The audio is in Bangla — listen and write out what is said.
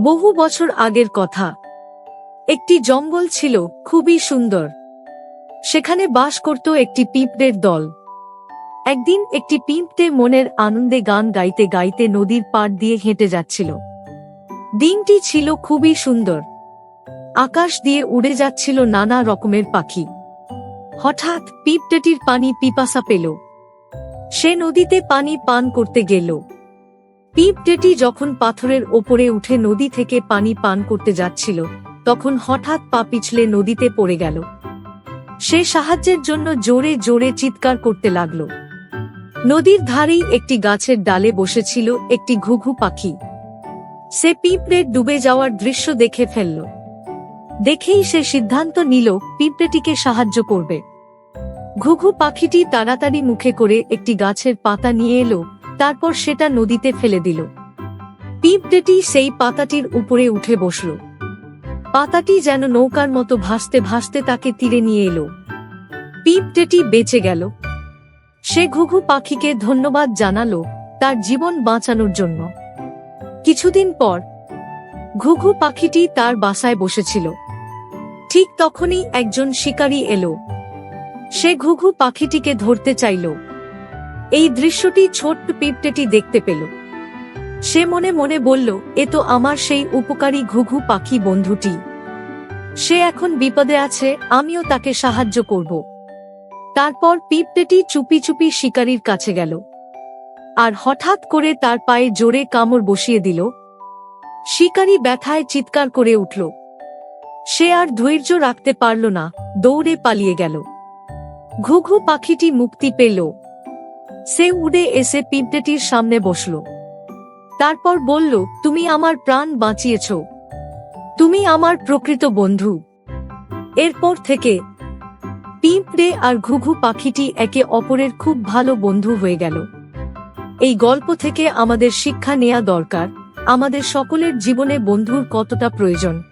বহু বছর আগের কথা। একটি জঙ্গল ছিল, খুবই সুন্দর। সেখানে বাস করত একটি পিঁপড়ের দল। একদিন একটি পিঁপড়ে মনের আনন্দে গান গাইতে গাইতে নদীর পাড় দিয়ে হেঁটে যাচ্ছিল। দিনটি ছিল খুবই সুন্দর। আকাশ দিয়ে উড়ে যাচ্ছিল নানা রকমের পাখি। হঠাৎ পিঁপড়েটির পানি পিপাসা পেল। সে নদীতে পানি পান করতে গেল। পিঁপড়েটি যখন পাথরের ওপরে উঠে নদী থেকে পানি পান করতে যাচ্ছিল, তখন হঠাৎ পা পিছলে নদীতে পড়ে গেল। সে সাহায্যের জন্য জোরে জোরে চিৎকার করতে লাগল। নদীর ধারেই একটি গাছের ডালে বসেছিল একটি ঘুঘু পাখি। সে পিঁপড়ের ডুবে যাওয়ার দৃশ্য দেখে ফেলল। দেখেই সে সিদ্ধান্ত নিল, পিঁপড়েটিকে সাহায্য করবে। ঘুঘু পাখিটি তাড়াতাড়ি মুখে করে একটি গাছের পাতা নিয়ে এলো তারপর সেটা নদীতে ফেলে দিল। পিঁপড়েটি সেই পাতাটির উপরে উঠে বসল। পাতাটি যেন নৌকার মতো ভাসতে ভাসতে তাকে তীরে নিয়ে এলো। পিঁপড়েটি বেঁচে গেল। সে ঘুঘু পাখিকে ধন্যবাদ জানালো তার জীবন বাঁচানোর জন্য। কিছুদিন পর, ঘুঘু পাখিটি তার বাসায় বসেছিল। ঠিক তখনই একজন শিকারী এলো। সে ঘুঘু পাখিটিকে ধরতে চাইল। এই দৃশ্যটি ছোট্ট পিঁপড়েটি দেখতে পেল। সে মনে মনে বলল, এ তো আমার সেই উপকারী ঘুঘু পাখি বন্ধুটি। সে এখন বিপদে আছে, আমিও তাকে সাহায্য করব। তারপর পিঁপড়েটি চুপি চুপি শিকারীর কাছে গেল। আর হঠাৎ করে তার পায়ে জোরে কামড় বসিয়ে দিল। শিকারী ব্যথায় চিৎকার করে উঠল। সে আর ধৈর্য রাখতে পারল না, দৌড়ে পালিয়ে গেল। ঘুঘু পাখিটি মুক্তি পেল। সে উড়ে এসে পিঁপড়েটির সামনে বসল। তারপর বলল, তুমি আমার প্রাণ বাঁচিয়েছ। তুমি আমার প্রকৃত বন্ধু। এরপর থেকে পিঁপড়ে আর ঘুঘু পাখিটি একে অপরের খুব ভালো বন্ধু হয়ে গেল। এই গল্প থেকে আমাদের শিক্ষা নেয়া দরকার। আমাদের সকলের জীবনে বন্ধুর কতটা প্রয়োজন।